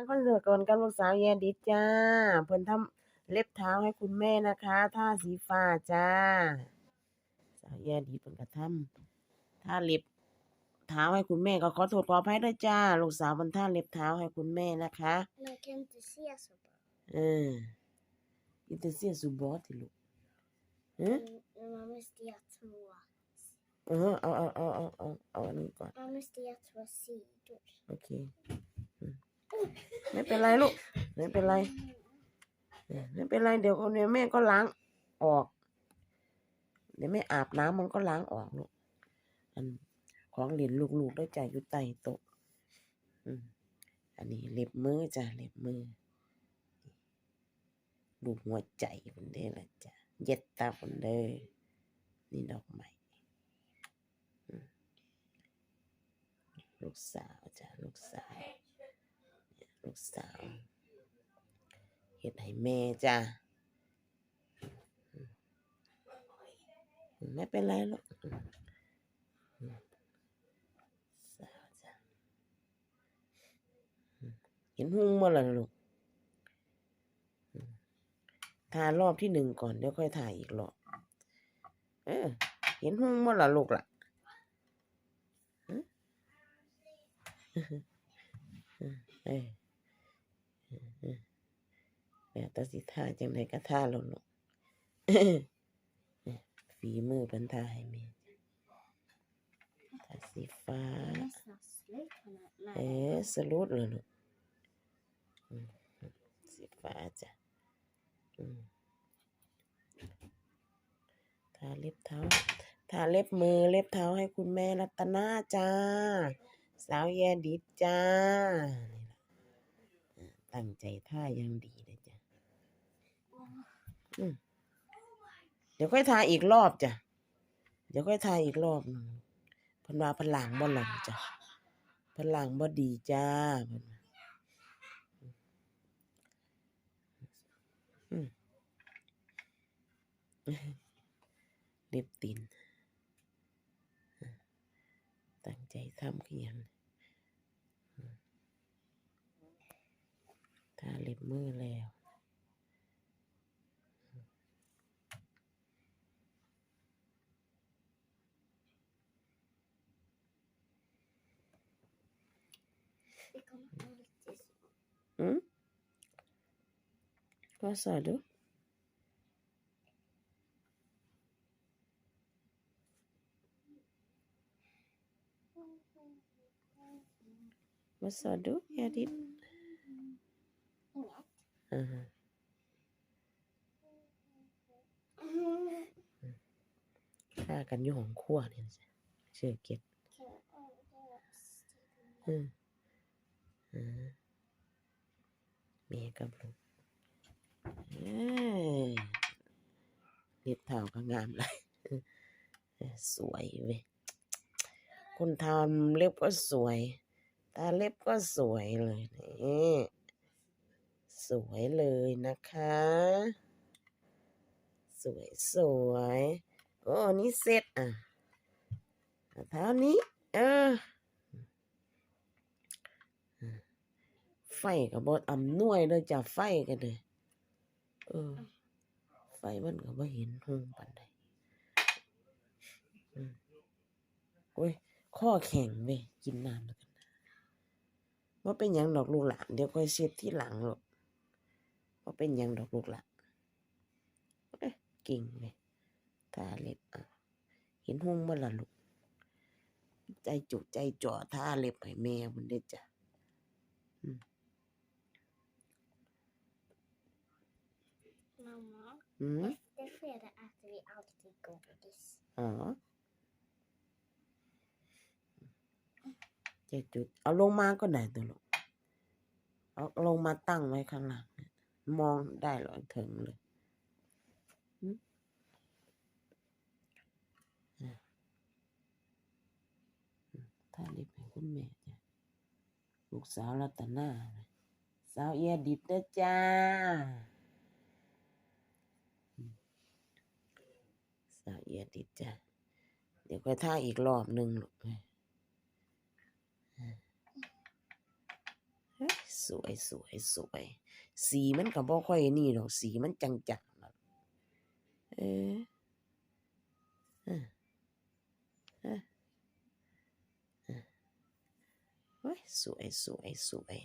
ทางคอนเสิร์ตก่อนกับลูกสาวแยดิดจ้า เพิ่นทำเล็บเท้าให้คุณแม่นะคะท่าสีฟ้าจ้า สาวแยดิดเพิ่นก็ทำท่าเล็บเท้าให้คุณแม่ก็ขอโทษขออภัยด้วยจ้า ลูกสาวเพิ่นท่าเล็บเท้าให้คุณแม่นะคะ Man kan inte se så bra. เอออินเตอร์เซียสุบอติลูกเออ Men man måste göra två. เออเอาเอาเอาเอาเอาเอาอันนี้ก่อน Man måste göra två sidor. โอเคอืม ไม่เป็นไรลูก ไม่เป็นไร ไม่เป็นไรเดี๋ยวเดี๋ยวแม่ก็ล้างออก เดี๋ยวแม่อาบน้ำมันก็ล้างออกลูกอันของเหรียญลูกๆได้ใจอยู่ใต้โต๊ะอือันนี้เล็บมือจ้ะเล็บมือลูกหัวใจคนเด้ละจ้ะเย็ดตาคนเด้อนี่ดอกไม้ลูกสาวจ้ะลูกสาว ลูกสาวเฮ็ดให้แม่จ้ะไม่เป็นไรหรอกสาวจ้ะเห็นหุ้งมาแล้วลูกทารอบที่หนึ่งก่อนเดี๋ยวค่อยถ่ายอีกรอบเออ เห็นหุ้งมาแล้วลูกล่ะเออ แต่สิท่าจังไดก็ท่าล้วเนาะฝีมือเพิ่นท่าให้แม่ท่าสีฟ้า เอ๊ะสรุดเลยลูกสีฟ้าจ้ะทาเล็บเท้า ทาเล็บมือเล็บเท้าให้คุณแม่รัตนาจ้า สาวแยดิดจ้า ตั้งใจท่ายังดี เดี๋ยวค่อยทาอีกรอบจ้ะ เดี๋ยวค่อยทาอีกรอบหนึงพิ่นว่าพนลังบ่หลังจ้ะพลังบ่ดีจ้าเพิ่นว่าอืมเล็บตีนตั้งใจทำคือหยังทาเล็บมือแล้ว Det kommer alltid så. อืม Vad sa du? Vad sa du, Edith? Inget. Aha. ฆ่ากันอยู่ของขั้วเนี่ยจ้ะชื่อเก็บอืม อ่าแม่กับลูกเอ้ยเล็บเท้าก็งามเลยสวยเว้ยคนทำเล็บก็สวยตาเล็บก็สวยเลยนี่สวยเลยนะคะ สวยสวยโอ้นี่เสร็จอะเท้านี้ เออ ไฟกับบดอำนวยเลยจ้ะไฟกันเลยเออ ไฟมันก็บ่เห็นหงปานใดอืมโอ้ยข้อแข็งเว้ยกินน้ำแล้วกันว่าเป็นยังดอกลูกหลานเดี๋ยวค่อยเช็ดที่หลังหรอกว่าเป็นยังดอกลูกหลานเอ้ยเก่งเว้ยทาเล็บอะเห็นหงบ่ล่ะลูกใจจุใจจ่อท่าเล็บให้แม่มันเด้จ้ะอืม efter fredag äter vi alltid godis. อ๋อเจ็ดจุดเอาลงมาก็ได้ตัวลูกเอาลงมาตั้งไว้ข้างหลังเนี่ยมองได้หรอถึงเลยหึอะอืมถ้าเล็บให้คุณแม่จ้ะลูกสาวรัตนานะสาวเอียดิบเด้อจ้าอืม สาวเอียดิบจ้ะ เดี๋ยวค่อยท่าอีกรอบหนึ่งลูกเอ้ยเฮ้ยสวยสวยสวย สีมันก็บ่ค่อยนี่ดอกสีมันจังๆน่ะเออเออสวยสวยสวย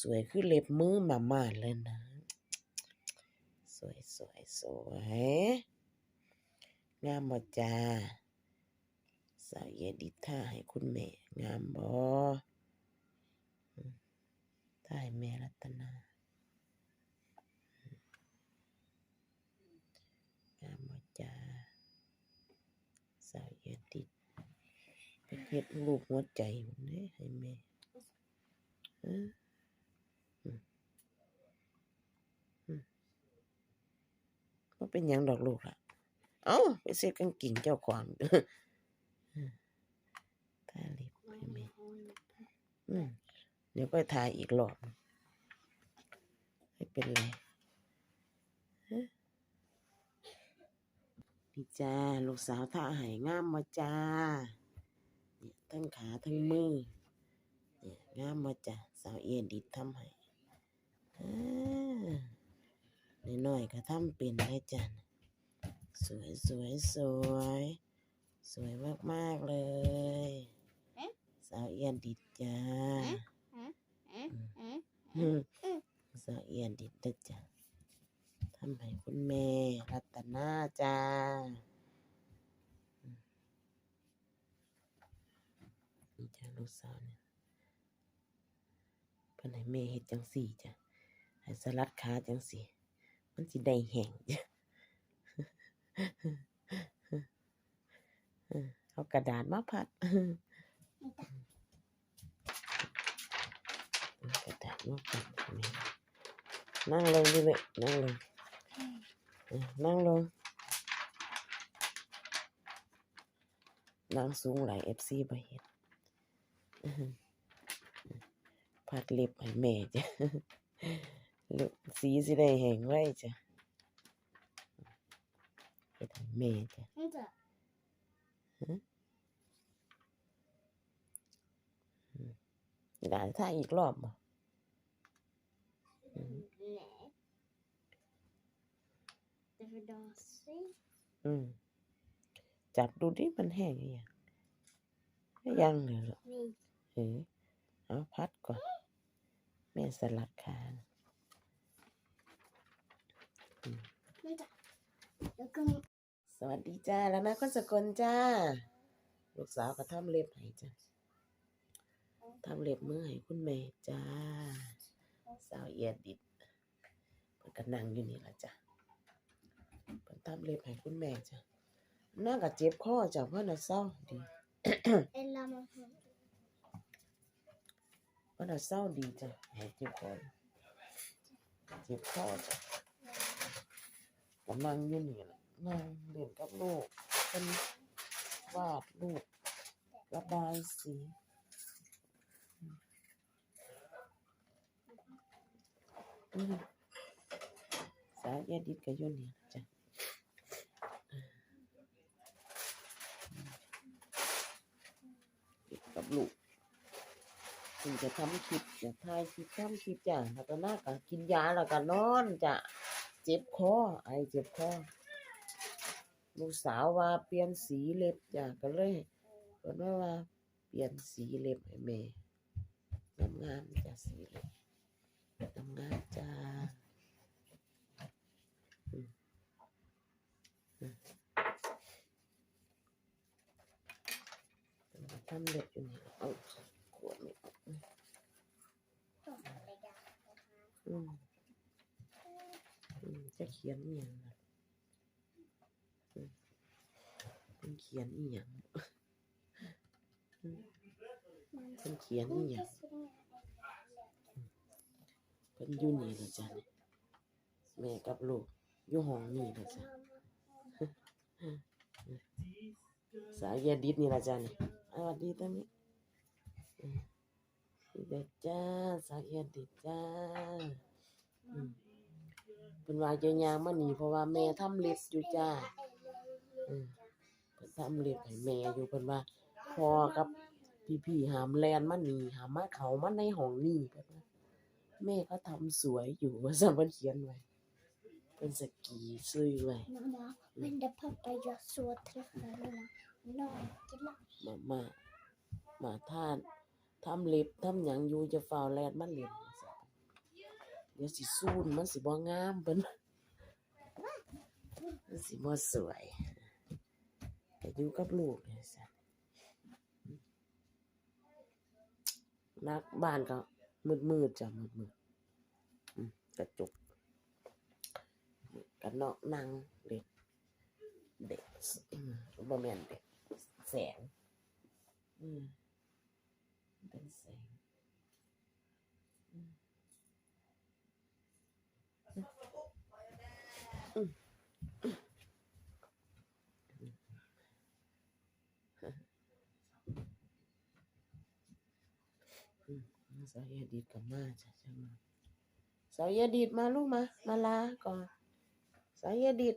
สวยคือเล็บมือมามาเลยนะ สวยสวยสวย งามบ่จ้าสาวเยดิท่าให้คุณแม่ งามบ่อืมท่าให้แม่รัตนางามบ่จ้าสาวเยดิตไปเฮ็ดรูปหัวใจพุ่นเด้ให้แม่เออบ่เป็นยังดอกลูกล่ะ เอ้าไปเสียกางกิ่งเจ้าของทาลิปให้แม่อืมเดี๋ยวก็ทาอีกรอบไม่เป็นไรฮะนี่จ้า ลูกสาวทาให้งามมาจ้า เนี่ยทั้งขาทั้งมือ เนี่ยงามมาจ้าสาวเอ็นดิดทำให้อ่าน้อยๆก็ทำเป็นได้จ้ะ สวยสวยสวย สวยมากๆเลย สาวเอียนดิดจ้าอืมสาวเอียนดิดนะจ้ะทำให้คุณแม่ รัตนาจ้าอืมนี่จ้าลูกสาวเนี่ยเพิ่นให้แม่เฮ็ดจังสี่จ้ะให้สลัดขาจังสี่ มันสิได้แห้งจ้ะ เอากระดาษมาพัดกระดาษมาพัดนี่นั่งลงดิเลยนั่งลงนั่งลงนั่งสูงหลายเอฟซีไปเห็นพัดเล็บให้แม่จ้ะสีสิได้แห้งไว้จ้ะ เฮ็ดให้แม่จ้ะ Vänta. ได้ถ้าอีกรอบบ่อืม Nej. Därför de ser อืมจับดูดิมันแห้งหรือยังไม่ยังเลยเหรอ mig. เออเอาพัดก่อน แม่สลัดขา Vänta. Jag kommer... สวัสดีจ้าแล้วนะคนสกลจ้า ลูกสาวก็ทำเล็บให้จ้ะทำเล็บมือให้คุณแม่จ้า สาวเอียดดิดเพิ่นก็นั่งอยู่นี่ล่ะจ้ะเพิ่นทำเล็บให้คุณแม่จ้ะนั่งก็เจ็บคอจ้ะเพราะน่ะเศร้าดี Eller man får... เพราะน่ะเศร้าดีจ้ะหายเจ็บคอเจ็บคอจ้ะก็นั่งอยู่นี่ล่ะนั่งเล่นกับลูกเพิ่นวาดรูประบายสีอืมสาวเอียดดิดก็อยู่นี่ล่ะจ้ะกับลูกถึงจะทำคลิปจะถ่ายคลิปทำคลิปจ้ะแล้วก็น่าก็กินยาแล้วก็นอนจ้ะ เจ็บคอไอเจ็บคอลูกสาวว่าเปลี่ยนสีเล็บจ้ะก็เลยเพิ่นว่าว่า เปลี่ยนสีเล็บให้แม่งามๆจ้ะสีเล็บงามๆจ้าอืมอืมเพิ่นก็ทำเล็บอยู่นี่เอาขวดนี่ออก De får lägga på här. อืมอืมจะเขียนอหย่างล่ะอืมเป็นเขียนอีหยังอืม Man เป็นเขียนอีหยัง inte springa เพิ่นอยู่นี่ล่ะจ้ะนี่แม่กับลูกอยู่ห้องนี่ล่ะจ้ะสาวยาดิดนี่ล่ะจ้ะนี่สวัสดีตอนนี้อืมนี่เด้อจ้าสาวยาดิดจ้าอืม เพิ่นว่าจะยางมานีเพราะว่าแม่ทำเล็บอยู่จ้าอืมเพิ่นทำเล็บให้แม่อยู่เพิ่นว่าพอกับพี่ๆหามแลนมานีหามมาเขามาในห้องนี่เพิ่นว่าแม่เขาทำสวยอยู่ว่าสมันเขียนไว้เป็นสกีซื้อไว้ Mamma, men det pappa jag så träffar mina naglar. มามามาท่านทำเล็บทำหยังอยู่จะฝ่าวแลนมันเล็บ เดี๋ยวสิซูนมันสิบ่งามเพิ่นมันสิบ่สวยแต่อยู่กับลูกเนี่ยสันักบ้านก็มืดๆจ้ะมืดๆอืมกระจกกันเนาะนั่งเด็กเด็กบ่แม่นเด็กแสงอืมเป็นแสงอืมอืมอืม สาวยาดีดกับมาจ้ะจ้ามาสาวยาดีดมาลูกมา มาลาก่อนสาวยาดีด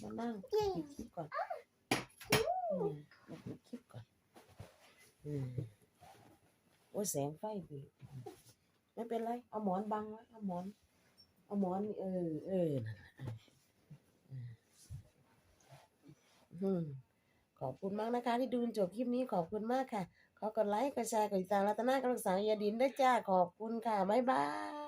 มานั่งปิดคลิปก่อนอืมมาปิดคลิปก่อนอืมโอ้แสงไฟดีไม่เป็นไร เอาหมอนบังไว้เอาหมอน เอาหมอน เออ เออนั่นแหละขอบคุณมากนะคะ ที่ดูจนจบคลิปนี้ขอบคุณมากค่ะ ขอกดไลค์กดแชร์กดติดตามรัตนากำลังสาวยาดินด้วยจ้าขอบคุณค่ะบ๊ายบาย